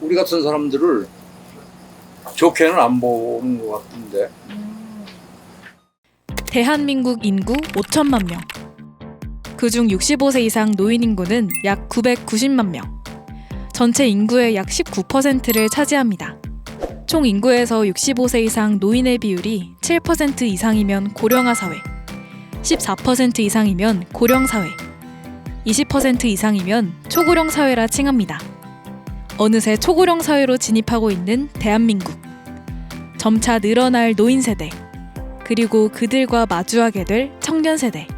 우리 같은 사람들을 좋게는 안 보는 것 같은데 대한민국 인구 5천만 명. 그중 65세 이상 노인 인구는 약 990만 명. 전체 인구의 약 19%를 차지합니다. 총 인구에서 65세 이상 노인의 비율이 7% 이상이면 고령화 사회, 14% 이상이면 고령 사회, 20% 이상이면 초고령 사회라 칭합니다. 어느새 초고령 사회로 진입하고 있는 대한민국. 점차 늘어날 노인 세대. 그리고 그들과 마주하게 될 청년 세대.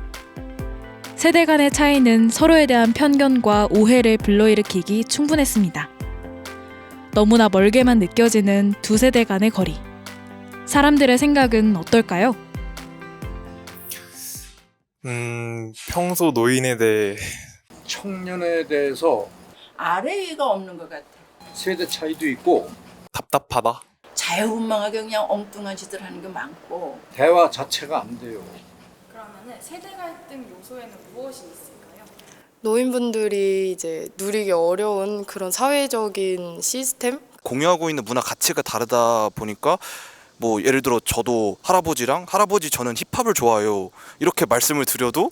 세대 간의 차이는 서로에 대한 편견과 오해를 불러일으키기 충분했습니다. 너무나 멀게만 느껴지는 두 세대 간의 거리. 사람들의 생각은 어떨까요? 음, 평소 노인에 대해 청년에 대해서 아래위가 없는 것 같아. 세대 차이도 있고 답답하다. 자유분방하게 그냥 엉뚱한 짓을 하는 게 많고 대화 자체가 안 돼요. 그러면은 세대 갈등 요소에는 무엇이 있을까요? 노인분들이 이제 누리기 어려운 그런 사회적인 시스템 공유하고 있는 문화 가치가 다르다 보니까 뭐 예를 들어 저도 할아버지랑 할아버지 저는 힙합을 좋아해요 이렇게 말씀을 드려도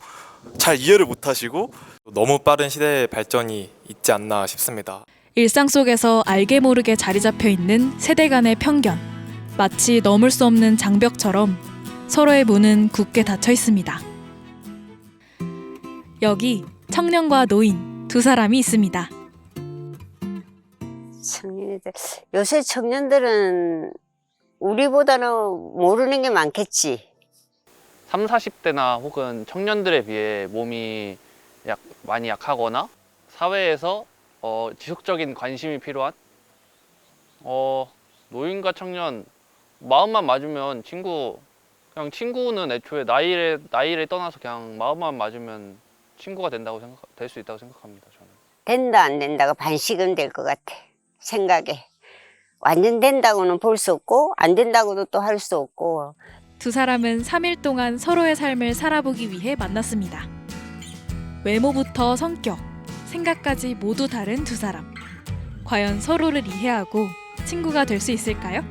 잘 이해를 못 하시고 너무 빠른 시대의 발전이 있지 않나 싶습니다. 일상 속에서 알게 모르게 자리 잡혀 있는 세대 간의 편견. 마치 넘을 수 없는 장벽처럼 서로의 문은 굳게 닫혀 있습니다. 여기 청년과 노인 두 사람이 있습니다. 청년들 요새 청년들은 우리보다는 모르는 게 많겠지. 3, 40대나 혹은 청년들에 비해 몸이 약, 많이 약하거나 사회에서 어, 지속적인 관심이 필요한 어, 노인과 청년 마음만 맞으면 친구 그냥 친구는 애초에 나이를 나이를 떠나서 그냥 마음만 맞으면 친구가 된다고 생각 될 수 있다고 생각합니다 저는. 된다 안 된다가 반씩은 될 것 같아. 생각에. 완전 된다고는 볼 수 없고 안 된다고도 또 할 수 없고 두 사람은 3일 동안 서로의 삶을 살아보기 위해 만났습니다. 외모부터 성격, 생각까지 모두 다른 두 사람. 과연 서로를 이해하고 친구가 될 수 있을까요?